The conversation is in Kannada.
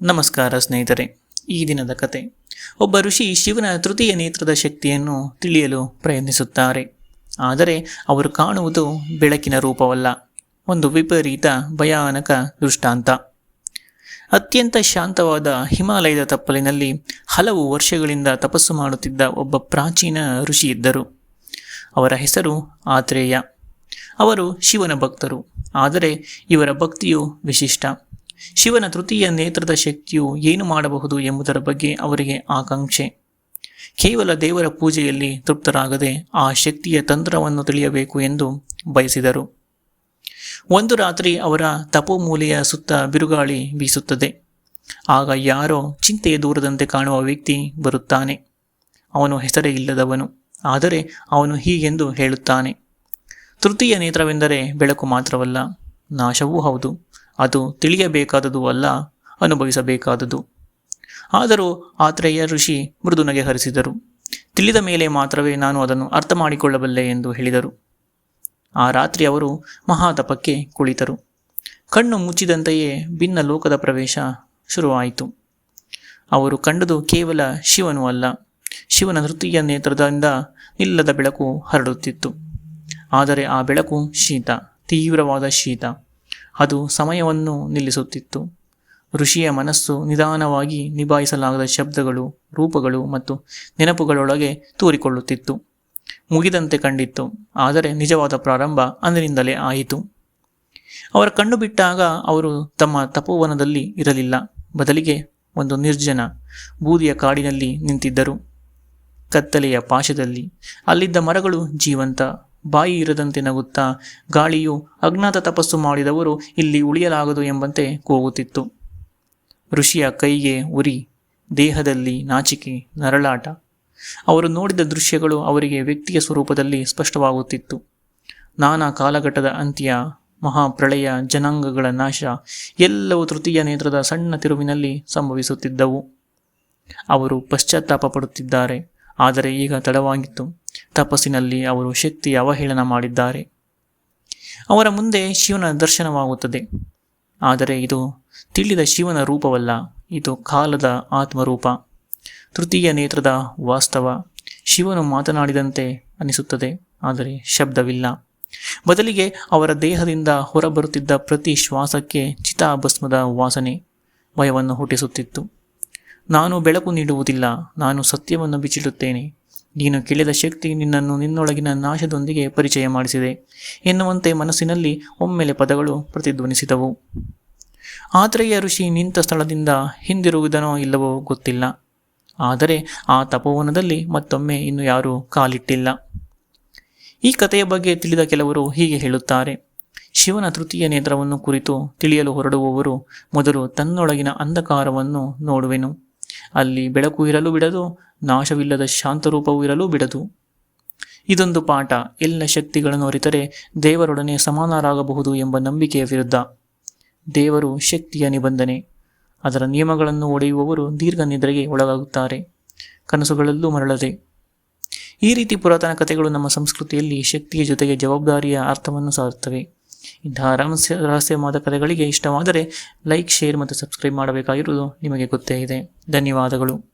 ನಮಸ್ಕಾರ ಸ್ನೇಹಿತರೆ, ಈ ದಿನದ ಕತೆ. ಒಬ್ಬ ಋಷಿ ಶಿವನ ತೃತೀಯ ನೇತ್ರದ ಶಕ್ತಿಯನ್ನು ತಿಳಿಯಲು ಪ್ರಯತ್ನಿಸುತ್ತಾರೆ. ಆದರೆ ಅವರು ಕಾಣುವುದು ಬೆಳಕಿನ ರೂಪವಲ್ಲ, ಒಂದು ವಿಪರೀತ ಭಯಾನಕ ದೃಷ್ಟಾಂತ. ಅತ್ಯಂತ ಶಾಂತವಾದ ಹಿಮಾಲಯದ ತಪ್ಪಲಿನಲ್ಲಿ ಹಲವು ವರ್ಷಗಳಿಂದ ತಪಸ್ಸು ಮಾಡುತ್ತಿದ್ದ ಒಬ್ಬ ಪ್ರಾಚೀನ ಋಷಿ ಇದ್ದರು. ಅವರ ಹೆಸರು ಆತ್ರೇಯ. ಅವರು ಶಿವನ ಭಕ್ತರು, ಆದರೆ ಇವರ ಭಕ್ತಿಯು ವಿಶಿಷ್ಟ. ಶಿವನ ತೃತೀಯ ನೇತ್ರದ ಶಕ್ತಿಯು ಏನು ಮಾಡಬಹುದು ಎಂಬುದರ ಬಗ್ಗೆ ಅವರಿಗೆ ಆಕಾಂಕ್ಷೆ. ಕೇವಲ ದೇವರ ಪೂಜೆಯಲ್ಲಿ ತೃಪ್ತರಾಗದೆ ಆ ಶಕ್ತಿಯ ತಂತ್ರವನ್ನು ತಿಳಿಯಬೇಕು ಎಂದು ಬಯಸಿದರು. ಒಂದು ರಾತ್ರಿ ಅವರ ತಪೋಮೂಲೆಯ ಸುತ್ತ ಬಿರುಗಾಳಿ ಬೀಸುತ್ತದೆ. ಆಗ ಯಾರೋ ಚಿಂತೆಯ ದೂರದಂತೆ ಕಾಣುವ ವ್ಯಕ್ತಿ ಬರುತ್ತಾನೆ. ಅವನು ಹೆಸರೇ ಇಲ್ಲದವನು, ಆದರೆ ಅವನು ಹೀಗೆಂದು ಹೇಳುತ್ತಾನೆ. ತೃತೀಯ ನೇತ್ರವೆಂದರೆ ಬೆಳಕು ಮಾತ್ರವಲ್ಲ, ನಾಶವೂ ಹೌದು. ಅದು ತಿಳಿಯಬೇಕಾದದು ಅಲ್ಲ, ಅನುಭವಿಸಬೇಕಾದುದು. ಆದರೂ ಆತ್ರೇಯ ಋಷಿ ಮೃದು ನಗೆ ಹರಿಸಿದರು. ತಿಳಿದ ಮೇಲೆ ಮಾತ್ರವೇ ನಾನು ಅದನ್ನು ಅರ್ಥ ಮಾಡಿಕೊಳ್ಳಬಲ್ಲೆ ಎಂದು ಹೇಳಿದರು. ಆ ರಾತ್ರಿ ಅವರು ಮಹಾತಪಕ್ಕೆ ಕುಳಿತರು. ಕಣ್ಣು ಮುಚ್ಚಿದಂತೆಯೇ ಭಿನ್ನ ಲೋಕದ ಪ್ರವೇಶ ಶುರುವಾಯಿತು. ಅವರು ಕಂಡುದು ಕೇವಲ ಶಿವನು ಅಲ್ಲ, ಶಿವನ ತೃತೀಯ ನೇತ್ರದಿಂದ ನಿಲ್ಲದ ಬೆಳಕು ಹರಡುತ್ತಿತ್ತು. ಆದರೆ ಆ ಬೆಳಕು ಶೀತ, ತೀವ್ರವಾದ ಶೀತ. ಅದು ಸಮಯವನ್ನು ನಿಲ್ಲಿಸುತ್ತಿತ್ತು. ಋಷಿಯ ಮನಸ್ಸು ನಿಧಾನವಾಗಿ ನಿಭಾಯಿಸಲಾಗದ ಶಬ್ದಗಳು, ರೂಪಗಳು ಮತ್ತು ನೆನಪುಗಳೊಳಗೆ ತೂರಿಕೊಳ್ಳುತ್ತಿತ್ತು. ಮುಗಿದಂತೆ ಕಂಡಿತ್ತು. ಆದರೆ ನಿಜವಾದ ಪ್ರಾರಂಭ ಅಂದಿನಿಂದಲೇ ಆಯಿತು. ಅವರ ಕಣ್ಣು ಬಿಟ್ಟಾಗ ಅವರು ತಮ್ಮ ತಪೋವನದಲ್ಲಿ ಇರಲಿಲ್ಲ. ಬದಲಿಗೆ ಒಂದು ನಿರ್ಜನ ಬೂದಿಯ ಕಾಡಿನಲ್ಲಿ ನಿಂತಿದ್ದರು. ಕತ್ತಲೆಯ ಪಾಶದಲ್ಲಿ ಅಲ್ಲಿದ್ದ ಮರಗಳು ಜೀವಂತ. ಬಾಯಿ ಇರದಂತೆ ನಗುತ್ತಾ ಗಾಳಿಯು ಅಜ್ಞಾತ ತಪಸ್ಸು ಮಾಡಿದವರು ಇಲ್ಲಿ ಉಳಿಯಲಾಗದು ಎಂಬಂತೆ ಕೂಗುತ್ತಿತ್ತು. ಋಷಿಯ ಕೈಗೆ ಉರಿ, ದೇಹದಲ್ಲಿ ನಾಚಿಕೆ, ನರಳಾಟ. ಅವರು ನೋಡಿದ ದೃಶ್ಯಗಳು ಅವರಿಗೆ ವ್ಯಕ್ತಿಯ ಸ್ವರೂಪದಲ್ಲಿ ಸ್ಪಷ್ಟವಾಗುತ್ತಿತ್ತು. ನಾನಾ ಕಾಲಘಟ್ಟದ ಅಂತ್ಯ, ಮಹಾಪ್ರಳಯ, ಜನಾಂಗಗಳ ನಾಶ ಎಲ್ಲವೂ ತೃತೀಯ ನೇತ್ರದ ಸಣ್ಣ ತಿರುವಿನಲ್ಲಿ ಸಂಭವಿಸುತ್ತಿದ್ದವು. ಅವರು ಪಶ್ಚಾತ್ತಾಪ ಪಡುತ್ತಿದ್ದಾರೆ, ಆದರೆ ಈಗ ತಡವಾಗಿತ್ತು. ತಪಸ್ಸಿನಲ್ಲಿ ಅವರು ಶಕ್ತಿ ಅವಹೇಳನ ಮಾಡಿದ್ದಾರೆ. ಅವರ ಮುಂದೆ ಶಿವನ ದರ್ಶನವಾಗುತ್ತದೆ. ಆದರೆ ಇದು ತಿಳಿದ ಶಿವನ ರೂಪವಲ್ಲ, ಇದು ಕಾಲದ ಆತ್ಮರೂಪ. ತೃತೀಯ ನೇತ್ರದ ವಾಸ್ತವ ಶಿವನು ಮಾತನಾಡಿದಂತೆ ಅನಿಸುತ್ತದೆ, ಆದರೆ ಶಬ್ದವಿಲ್ಲ. ಬದಲಿಗೆ ಅವರ ದೇಹದಿಂದ ಹೊರಬರುತ್ತಿದ್ದ ಪ್ರತಿ ಶ್ವಾಸಕ್ಕೆ ಚಿತಾಭಸ್ಮದ ವಾಸನೆ ಭಯವನ್ನು ಹುಟ್ಟಿಸುತ್ತಿತ್ತು. ನಾನು ಬೆಳಕು ನೀಡುವುದಿಲ್ಲ, ನಾನು ಸತ್ಯವನ್ನು ಬಿಚ್ಚಿಡುತ್ತೇನೆ. ನೀನು ಕೇಳಿದ ಶಕ್ತಿ ನಿನ್ನನ್ನು ನಿನ್ನೊಳಗಿನ ನಾಶದೊಂದಿಗೆ ಪರಿಚಯ ಮಾಡಿಸಿದೆ ಎನ್ನುವಂತೆ ಮನಸ್ಸಿನಲ್ಲಿ ಒಮ್ಮೆಲೆ ಪದಗಳು ಪ್ರತಿಧ್ವನಿಸಿದವು. ಆತ್ರೇಯ ಋಷಿ ನಿಂತ ಸ್ಥಳದಿಂದ ಹಿಂದಿರುವುದನೋ ಇಲ್ಲವೋ ಗೊತ್ತಿಲ್ಲ. ಆದರೆ ಆ ತಪೋವನದಲ್ಲಿ ಮತ್ತೊಮ್ಮೆ ಇನ್ನು ಯಾರೂ ಕಾಲಿಟ್ಟಿಲ್ಲ. ಈ ಕಥೆಯ ಬಗ್ಗೆ ತಿಳಿದ ಕೆಲವರು ಹೀಗೆ ಹೇಳುತ್ತಾರೆ. ಶಿವನ ತೃತೀಯ ನೇತ್ರವನ್ನು ಕುರಿತು ತಿಳಿಯಲು ಹೊರಡುವವರು ಮೊದಲು ತನ್ನೊಳಗಿನ ಅಂಧಕಾರವನ್ನು ನೋಡುವೆನು. ಅಲ್ಲಿ ಬೆಳಕು ಇರಲು ಬಿಡದು ನಾಶವಿಲ್ಲದ ಶಾಂತರೂಪವೂ ಇರಲು ಬಿಡದು. ಇದೊಂದು ಪಾಠ ಎಲ್ಲ ಶಕ್ತಿಗಳನ್ನು ಅರಿತರೆ ದೇವರೊಡನೆ ಸಮಾನರಾಗಬಹುದು ಎಂಬ ನಂಬಿಕೆಯ ವಿರುದ್ಧ. ದೇವರು ಶಕ್ತಿಯ ನಿಬಂಧನೆ. ಅದರ ನಿಯಮಗಳನ್ನು ಒಡೆಯುವವರು ದೀರ್ಘ ನಿದ್ರೆಗೆ ಒಳಗಾಗುತ್ತಾರೆ. ಕನಸುಗಳಲ್ಲೂ ಮರಳದೆ. ಈ ರೀತಿ ಪುರಾತನ ಕಥೆಗಳು ನಮ್ಮ ಸಂಸ್ಕೃತಿಯಲ್ಲಿ ಶಕ್ತಿಯ ಜೊತೆಗೆ ಜವಾಬ್ದಾರಿಯ ಅರ್ಥವನ್ನು ಸಾರುತ್ತವೆ. ಇಂತಹ ರಹಸ್ಯ, ರಹಸ್ಯವಾದ ಕಥೆಗಳಿಗೆ ಇಷ್ಟವಾದರೆ ಲೈಕ್, ಶೇರ್ ಮತ್ತು ಸಬ್ಸ್ಕ್ರೈಬ್ ಮಾಡಬೇಕಾಗಿರುವುದು ನಿಮಗೆ ಗೊತ್ತೇ ಇದೆ. ಧನ್ಯವಾದಗಳು.